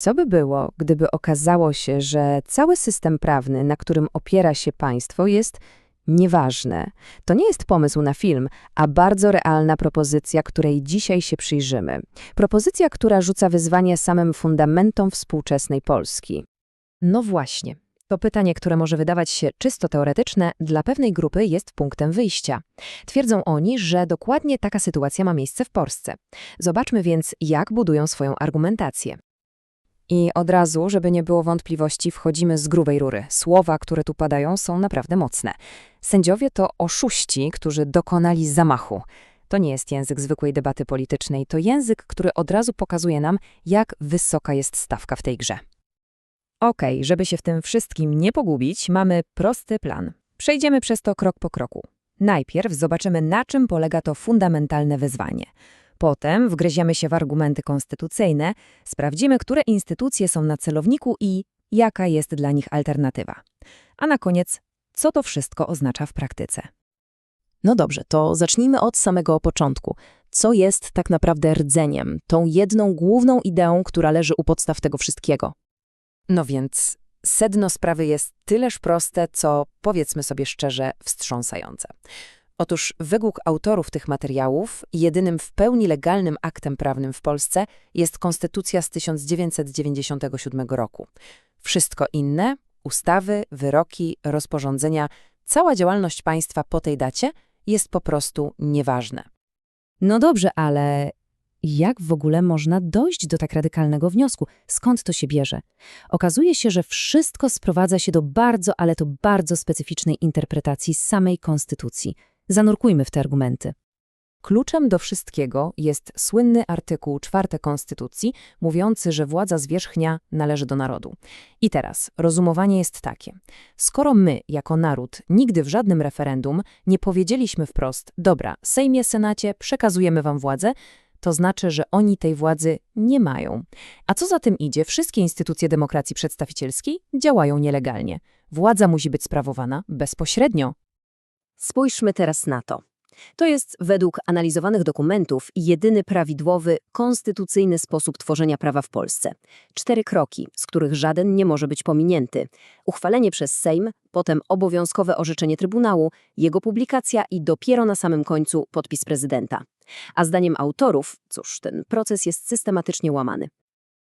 Co by było, gdyby okazało się, że cały system prawny, na którym opiera się państwo, jest nieważny? To nie jest pomysł na film, a bardzo realna propozycja, której dzisiaj się przyjrzymy. Propozycja, która rzuca wyzwanie samym fundamentom współczesnej Polski. No właśnie. To pytanie, które może wydawać się czysto teoretyczne, dla pewnej grupy jest punktem wyjścia. Twierdzą oni, że dokładnie taka sytuacja ma miejsce w Polsce. Zobaczmy więc, jak budują swoją argumentację. I od razu, żeby nie było wątpliwości, wchodzimy z grubej rury. Słowa, które tu padają, są naprawdę mocne. Sędziowie to oszuści, którzy dokonali zamachu. To nie jest język zwykłej debaty politycznej, to język, który od razu pokazuje nam, jak wysoka jest stawka w tej grze. Okej, żeby się w tym wszystkim nie pogubić, mamy prosty plan. Przejdziemy przez to krok po kroku. Najpierw zobaczymy, na czym polega to fundamentalne wyzwanie. Potem wgryziemy się w argumenty konstytucyjne, sprawdzimy, które instytucje są na celowniku i jaka jest dla nich alternatywa. A na koniec, co to wszystko oznacza w praktyce. No dobrze, to zacznijmy od samego początku. Co jest tak naprawdę rdzeniem, tą jedną główną ideą, która leży u podstaw tego wszystkiego? No więc sedno sprawy jest tyleż proste, co, powiedzmy sobie szczerze, wstrząsające. Otóż według autorów tych materiałów jedynym w pełni legalnym aktem prawnym w Polsce jest Konstytucja z 1997 roku. Wszystko inne, ustawy, wyroki, rozporządzenia, cała działalność państwa po tej dacie jest po prostu nieważne. No dobrze, ale jak w ogóle można dojść do tak radykalnego wniosku? Skąd to się bierze? Okazuje się, że wszystko sprowadza się do bardzo, ale to bardzo specyficznej interpretacji samej konstytucji. Zanurkujmy w te argumenty. Kluczem do wszystkiego jest słynny artykuł 4 Konstytucji, mówiący, że władza zwierzchnia należy do narodu. I teraz rozumowanie jest takie. Skoro my, jako naród, nigdy w żadnym referendum nie powiedzieliśmy wprost, dobra, Sejmie, Senacie, przekazujemy wam władzę, to znaczy, że oni tej władzy nie mają. A co za tym idzie, wszystkie instytucje demokracji przedstawicielskiej działają nielegalnie. Władza musi być sprawowana bezpośrednio. Spójrzmy teraz na to. To jest według analizowanych dokumentów jedyny prawidłowy, konstytucyjny sposób tworzenia prawa w Polsce. Cztery kroki, z których żaden nie może być pominięty. Uchwalenie przez Sejm, potem obowiązkowe orzeczenie Trybunału, jego publikacja i dopiero na samym końcu podpis prezydenta. A zdaniem autorów, cóż, ten proces jest systematycznie łamany.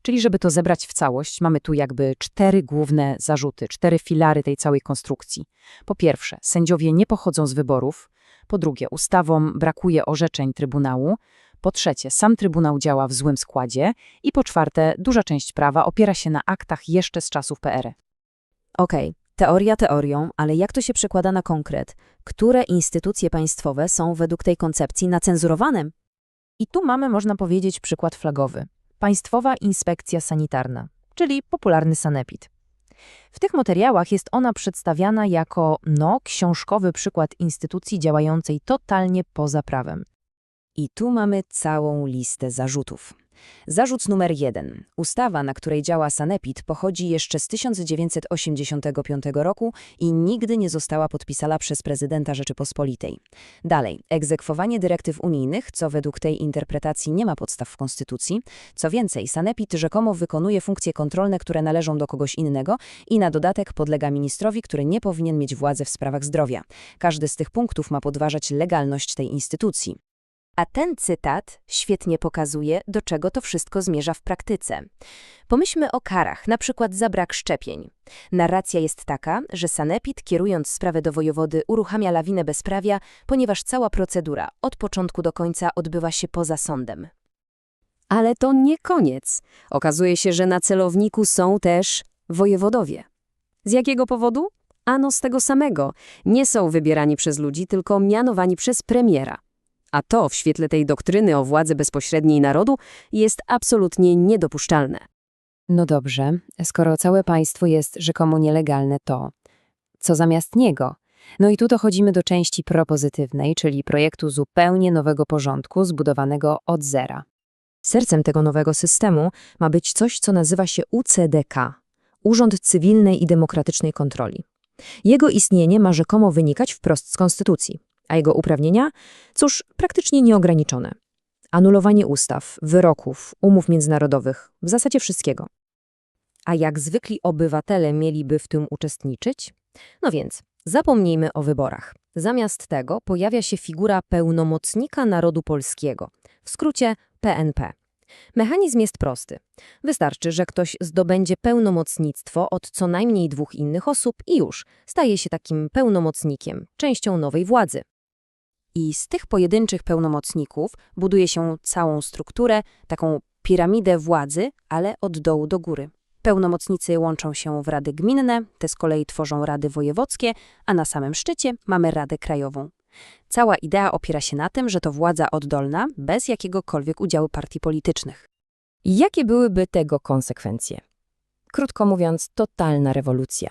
Czyli żeby to zebrać w całość, mamy tu jakby cztery główne zarzuty, cztery filary tej całej konstrukcji. Po pierwsze, sędziowie nie pochodzą z wyborów. Po drugie, ustawom brakuje orzeczeń Trybunału. Po trzecie, sam Trybunał działa w złym składzie. I po czwarte, duża część prawa opiera się na aktach jeszcze z czasów PR. Okej, teoria teorią, ale jak to się przekłada na konkret? Które instytucje państwowe są według tej koncepcji nacenzurowane? I tu mamy, można powiedzieć, przykład flagowy. Państwowa Inspekcja Sanitarna, czyli popularny sanepid. W tych materiałach jest ona przedstawiana jako, no, książkowy przykład instytucji działającej totalnie poza prawem. I tu mamy całą listę zarzutów. Zarzut numer jeden. Ustawa, na której działa Sanepid, pochodzi jeszcze z 1985 roku i nigdy nie została podpisana przez prezydenta Rzeczypospolitej. Dalej, egzekwowanie dyrektyw unijnych, co według tej interpretacji nie ma podstaw w Konstytucji. Co więcej, Sanepid rzekomo wykonuje funkcje kontrolne, które należą do kogoś innego i na dodatek podlega ministrowi, który nie powinien mieć władzy w sprawach zdrowia. Każdy z tych punktów ma podważać legalność tej instytucji. A ten cytat świetnie pokazuje, do czego to wszystko zmierza w praktyce. Pomyślmy o karach, na przykład za brak szczepień. Narracja jest taka, że Sanepid, kierując sprawę do wojewody, uruchamia lawinę bezprawia, ponieważ cała procedura od początku do końca odbywa się poza sądem. Ale to nie koniec. Okazuje się, że na celowniku są też wojewodowie. Z jakiego powodu? Ano z tego samego. Nie są wybierani przez ludzi, tylko mianowani przez premiera. A to w świetle tej doktryny o władzy bezpośredniej narodu jest absolutnie niedopuszczalne. No dobrze, skoro całe państwo jest rzekomo nielegalne, to co zamiast niego? No i tu dochodzimy do części propozytywnej, czyli projektu zupełnie nowego porządku zbudowanego od zera. Sercem tego nowego systemu ma być coś, co nazywa się UCDK Urząd Cywilnej i Demokratycznej Kontroli. Jego istnienie ma rzekomo wynikać wprost z konstytucji a jego uprawnienia? Cóż, praktycznie nieograniczone. Anulowanie ustaw, wyroków, umów międzynarodowych, w zasadzie wszystkiego. A jak zwykli obywatele mieliby w tym uczestniczyć? No więc, zapomnijmy o wyborach. Zamiast tego pojawia się figura pełnomocnika narodu polskiego, w skrócie PNP. Mechanizm jest prosty. Wystarczy, że ktoś zdobędzie pełnomocnictwo od co najmniej dwóch innych osób i już staje się takim pełnomocnikiem, częścią nowej władzy. I z tych pojedynczych pełnomocników buduje się całą strukturę, taką piramidę władzy, ale od dołu do góry. Pełnomocnicy łączą się w rady gminne, te z kolei tworzą rady wojewódzkie, a na samym szczycie mamy Radę Krajową. Cała idea opiera się na tym, że to władza oddolna, bez jakiegokolwiek udziału partii politycznych. Jakie byłyby tego konsekwencje? Krótko mówiąc, totalna rewolucja.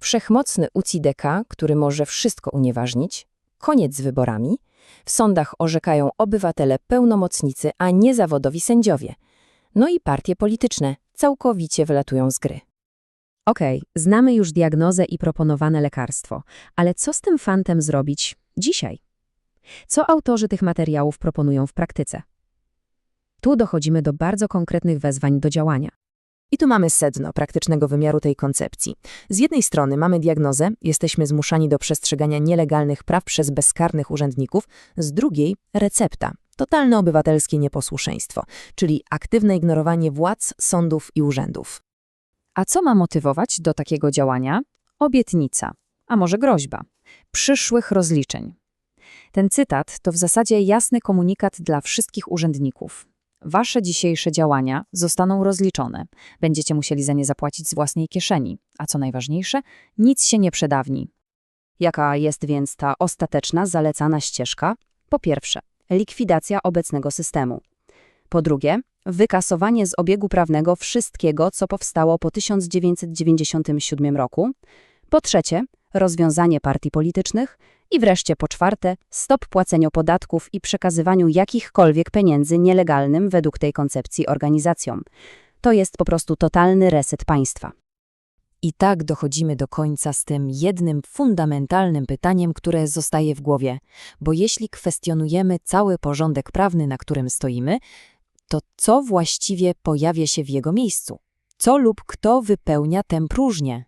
Wszechmocny UCIDK, który może wszystko unieważnić, koniec z wyborami, w sądach orzekają obywatele pełnomocnicy, a nie zawodowi sędziowie. No i partie polityczne całkowicie wylatują z gry. Okej, znamy już diagnozę i proponowane lekarstwo, ale co z tym fantem zrobić dzisiaj? Co autorzy tych materiałów proponują w praktyce? Tu dochodzimy do bardzo konkretnych wezwań do działania. I tu mamy sedno praktycznego wymiaru tej koncepcji. Z jednej strony mamy diagnozę, jesteśmy zmuszani do przestrzegania nielegalnych praw przez bezkarnych urzędników, z drugiej recepta, totalne obywatelskie nieposłuszeństwo, czyli aktywne ignorowanie władz, sądów i urzędów. A co ma motywować do takiego działania? Obietnica, a może groźba, przyszłych rozliczeń. Ten cytat to w zasadzie jasny komunikat dla wszystkich urzędników. Wasze dzisiejsze działania zostaną rozliczone. Będziecie musieli za nie zapłacić z własnej kieszeni. A co najważniejsze, nic się nie przedawni. Jaka jest więc ta ostateczna, zalecana ścieżka? Po pierwsze, likwidacja obecnego systemu. Po drugie, wykasowanie z obiegu prawnego wszystkiego, co powstało po 1997 roku. Po trzecie, rozwiązanie partii politycznych. I wreszcie po czwarte, stop płaceniu podatków i przekazywaniu jakichkolwiek pieniędzy nielegalnym według tej koncepcji organizacjom. To jest po prostu totalny reset państwa. I tak dochodzimy do końca z tym jednym fundamentalnym pytaniem, które zostaje w głowie. Bo jeśli kwestionujemy cały porządek prawny, na którym stoimy, to co właściwie pojawia się w jego miejscu? Co lub kto wypełnia tę próżnię?